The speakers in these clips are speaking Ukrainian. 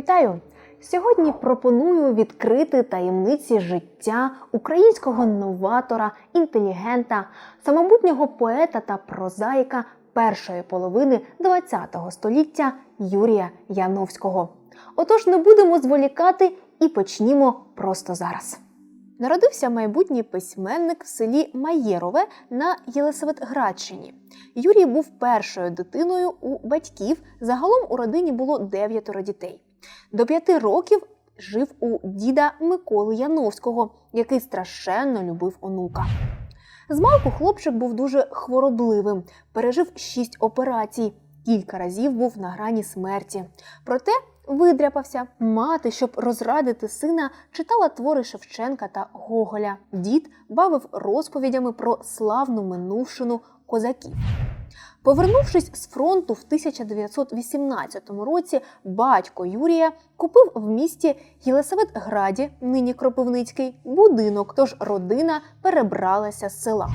Вітаю! Сьогодні пропоную відкрити таємниці життя українського новатора, інтелігента, самобутнього поета та прозаїка першої половини ХХ століття Юрія Яновського. Отож, не будемо зволікати і почнімо просто зараз. Народився майбутній письменник в селі Маєрове на Єлисаветградщині. Юрій був першою дитиною у батьків. Загалом у родині було дев'ятеро дітей. До п'яти років жив у діда Миколи Яновського, який страшенно любив онука. Змалку хлопчик був дуже хворобливим, пережив шість операцій, кілька разів був на грані смерті. Проте видряпався. Мати, щоб розрадити сина, читала твори Шевченка та Гоголя. Дід бавив розповідями про славну минувшину козаків. Повернувшись з фронту в 1918 році, батько Юрія купив в місті Єлисаветграді, нині Кропивницький, будинок, тож родина перебралася з села.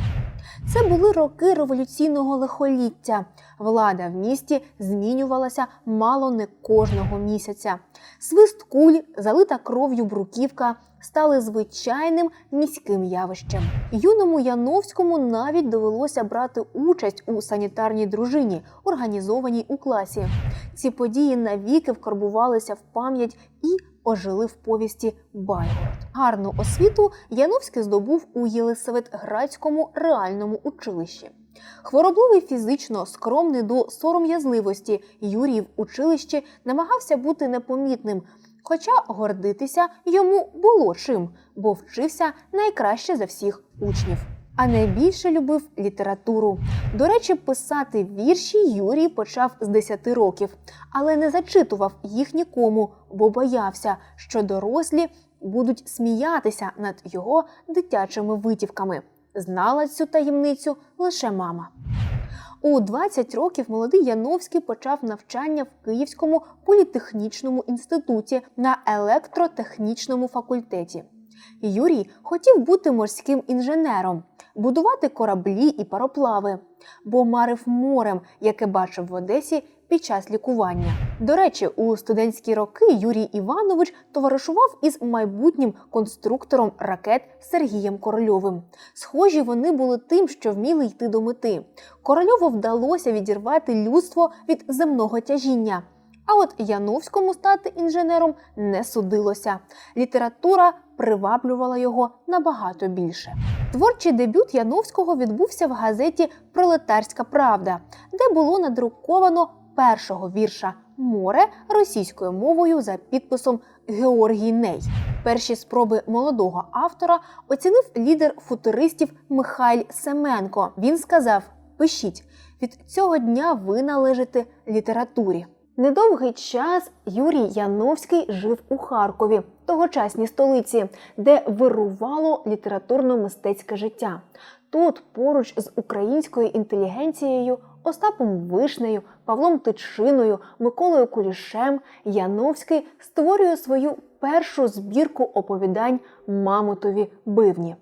Це були роки революційного лихоліття. Влада в місті змінювалася мало не кожного місяця. Свист куль, залита кров'ю бруківка стали звичайним міським явищем. Юному Яновському навіть довелося брати участь у санітарній дружині, організованій у класі. Ці події навіки вкарбувалися в пам'ять і ожили в повісті Байгород. Гарну освіту Яновський здобув у Єлисаветградському реальному училищі. Хворобливий фізично, скромний до сором'язливості, Юрій в училищі намагався бути непомітним, хоча гордитися йому було чим, бо вчився найкраще за всіх учнів. А найбільше любив літературу. До речі, писати вірші Юрій почав з 10 років, але не зачитував їх нікому, бо боявся, що дорослі будуть сміятися над його дитячими витівками. Знала цю таємницю лише мама. У 20 років молодий Яновський почав навчання в Київському політехнічному інституті на електротехнічному факультеті. Юрій хотів бути морським інженером, будувати кораблі і пароплави, бо марив морем, яке бачив в Одесі під час лікування. До речі, у студентські роки Юрій Іванович товаришував із майбутнім конструктором ракет Сергієм Корольовим. Схожі вони були тим, що вміли йти до мети. Корольову вдалося відірвати людство від земного тяжіння. А от Яновському стати інженером не судилося. Література приваблювала його набагато більше. Творчий дебют Яновського відбувся в газеті Пролетарська Правда, де було надруковано першого вірша Море російською мовою за підписом Георгій Ней. Перші спроби молодого автора оцінив лідер футуристів Михайль Семенко. Він сказав: Пишіть, від цього дня ви належите літературі. Недовгий час Юрій Яновський жив у Харкові, тогочасній столиці, де вирувало літературно-мистецьке життя. Тут, поруч з українською інтелігенцією, Остапом Вишнею, Павлом Тичиною, Миколою Кулішем, Яновський створює свою першу збірку оповідань Мамотові бивні.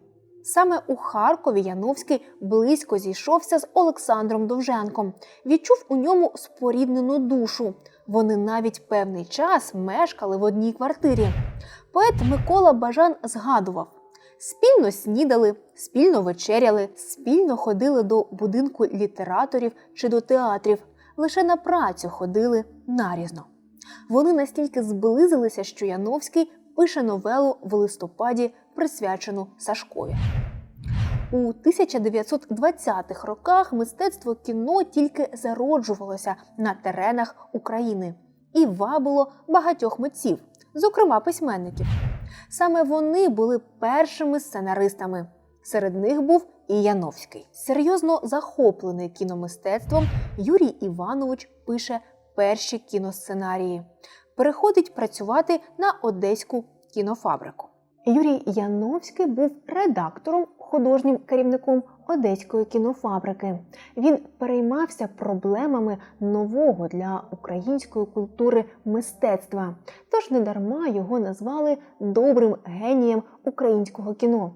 Саме у Харкові Яновський близько зійшовся з Олександром Довженком, відчув у ньому споріднену душу. Вони навіть певний час мешкали в одній квартирі. Поет Микола Бажан згадував: спільно снідали, спільно вечеряли, спільно ходили до будинку літераторів чи до театрів, лише на працю ходили нарізно. Вони настільки зблизилися, що Яновський пише новелу в листопаді, присвячену Сашкові. У 1920-х роках мистецтво кіно тільки зароджувалося на теренах України і вабило багатьох митців, зокрема письменників. Саме вони були першими сценаристами. Серед них був і Яновський. Серйозно захоплений кіномистецтвом, Юрій Іванович пише перші кіносценарії. Переходить працювати на одеську кінофабрику. Юрій Яновський був редактором, художнім керівником одеської кінофабрики. Він переймався проблемами нового для української культури мистецтва. Тож недарма його назвали добрим генієм українського кіно.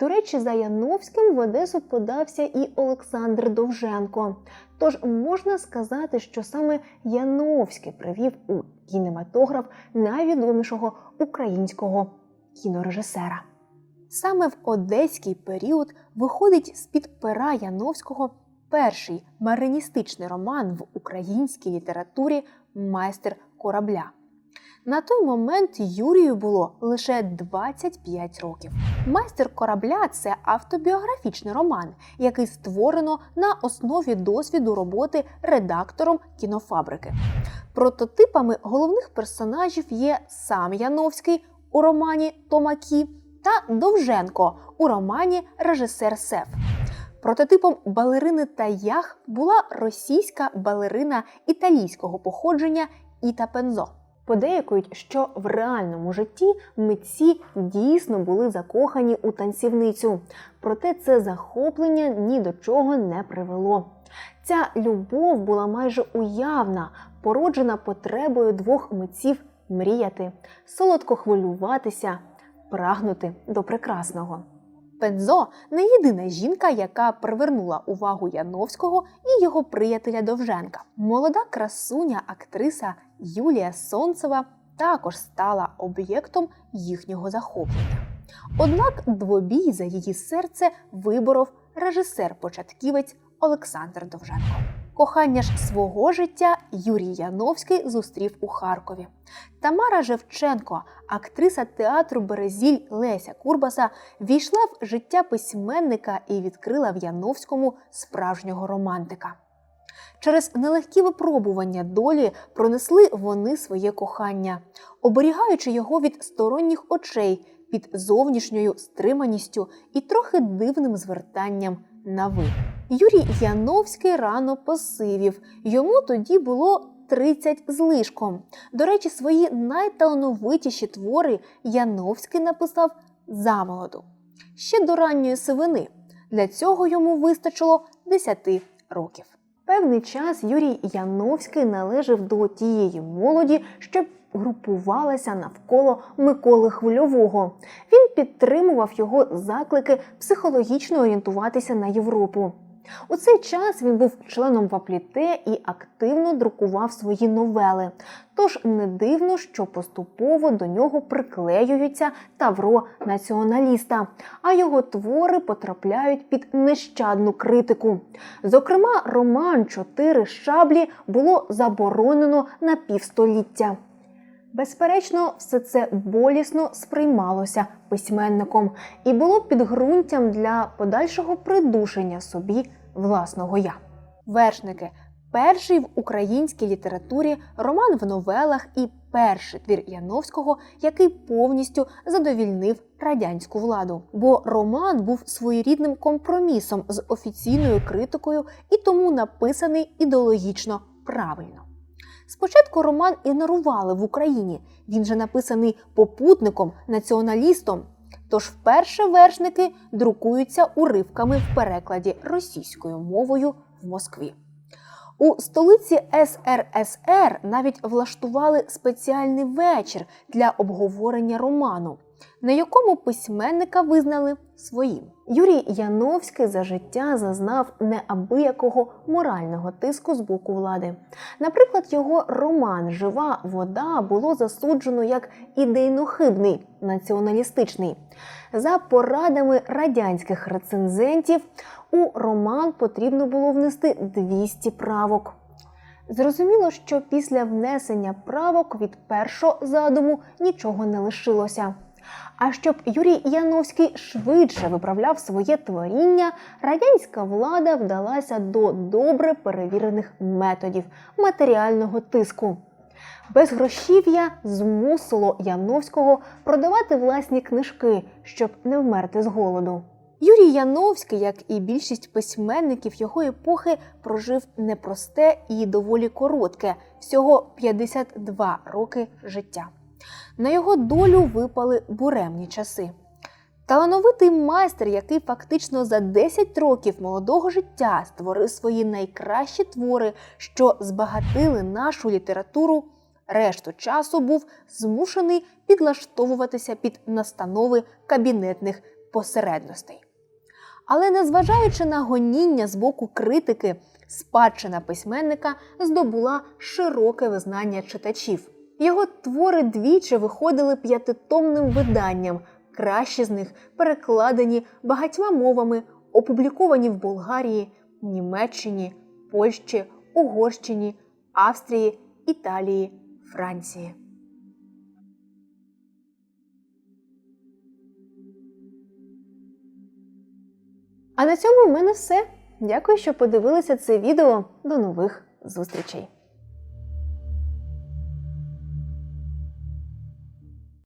До речі, за Яновським в Одесу подався і Олександр Довженко. Тож можна сказати, що саме Яновський привів у кінематограф найвідомішого українського кінорежисера. Саме в одеський період виходить з-під пера Яновського перший мариністичний роман в українській літературі Майстер корабля. На той момент Юрію було лише 25 років. Майстер корабля це автобіографічний роман, який створено на основі досвіду роботи редактором кінофабрики. Прототипами головних персонажів є сам Яновський у романі Томакі та Довженко у романі Режисер Сев. Прототипом балерини та ях була російська балерина італійського походження Іта Пензо. Подеякують, що в реальному житті митці дійсно були закохані у танцівницю, проте це захоплення ні до чого не привело. Ця любов була майже уявна, породжена потребою двох митців мріяти, солодко хвилюватися, прагнути до прекрасного. Пензо не єдина жінка, яка привернула увагу Яновського і його приятеля Довженка. Молода красуня, актриса Юлія Сонцева також стала об'єктом їхнього захоплення. Однак двобій за її серце виборов режисер-початківець Олександр Довженко. Кохання ж свого життя Юрій Яновський зустрів у Харкові. Тамара Жевченко, актриса театру Березіль Леся Курбаса, війшла в життя письменника і відкрила в Яновському справжнього романтика. Через нелегкі випробування долі пронесли вони своє кохання, оберігаючи його від сторонніх очей під зовнішньою стриманістю і трохи дивним звертанням на ви. Юрій Яновський рано посивів. Йому тоді було 30 з лишком. До речі, свої найталановитіші твори Яновський написав замолоду. Ще до ранньої сивини. Для цього йому вистачило 10 років. Певний час Юрій Яновський належав до тієї молоді, що групувалася навколо Миколи Хвильового. Він підтримував його заклики психологічно орієнтуватися на Європу. У цей час він був членом Вапліте і активно друкував свої новели. Тож не дивно, що поступово до нього приклеюються тавро націоналіста, а його твори потрапляють під нещадну критику. Зокрема, роман Чотири шаблі було заборонено на півстоліття. Безперечно, все це болісно сприймалося письменником і було підґрунтям для подальшого придушення собі власного я. Вершники перший в українській літературі роман в новелах і перший твір Яновського, який повністю задовільнив радянську владу. Бо роман був своєрідним компромісом з офіційною критикою і тому написаний ідеологічно правильно. Спочатку роман ігнорували в Україні. Він же написаний попутником, націоналістом. Тож вперше вершники друкуються уривками в перекладі російською мовою в Москві. У столиці СРСР навіть влаштували спеціальний вечір для обговорення роману, на якому письменника визнали своїм. Юрій Яновський за життя зазнав неабиякого морального тиску з боку влади. Наприклад, його роман Жива вода було засуджено як ідейно-хибний, націоналістичний. За порадами радянських рецензентів у роман потрібно було внести 200 правок. Зрозуміло, що після внесення правок від першого задуму нічого не лишилося. А щоб Юрій Яновський швидше виправляв своє творіння, радянська влада вдалася до добре перевірених методів матеріального тиску. Безгрошів'я змусило Яновського продавати власні книжки, щоб не вмерти з голоду. Юрій Яновський, як і більшість письменників його епохи, прожив непросте і доволі коротке всього 52 роки життя. На його долю випали буремні часи. Талановитий майстер, який фактично за 10 років молодого життя створив свої найкращі твори, що збагатили нашу літературу, решту часу був змушений підлаштовуватися під настанови кабінетних посередностей. Але незважаючи на гоніння з боку критики, спадщина письменника здобула широке визнання читачів. Його твори двічі виходили п'ятитомним виданням. Кращі з них перекладені багатьма мовами, опубліковані в Болгарії, Німеччині, Польщі, Угорщині, Австрії, Італії, Франції. А на цьому в мене все. Дякую, що подивилися це відео. До нових зустрічей!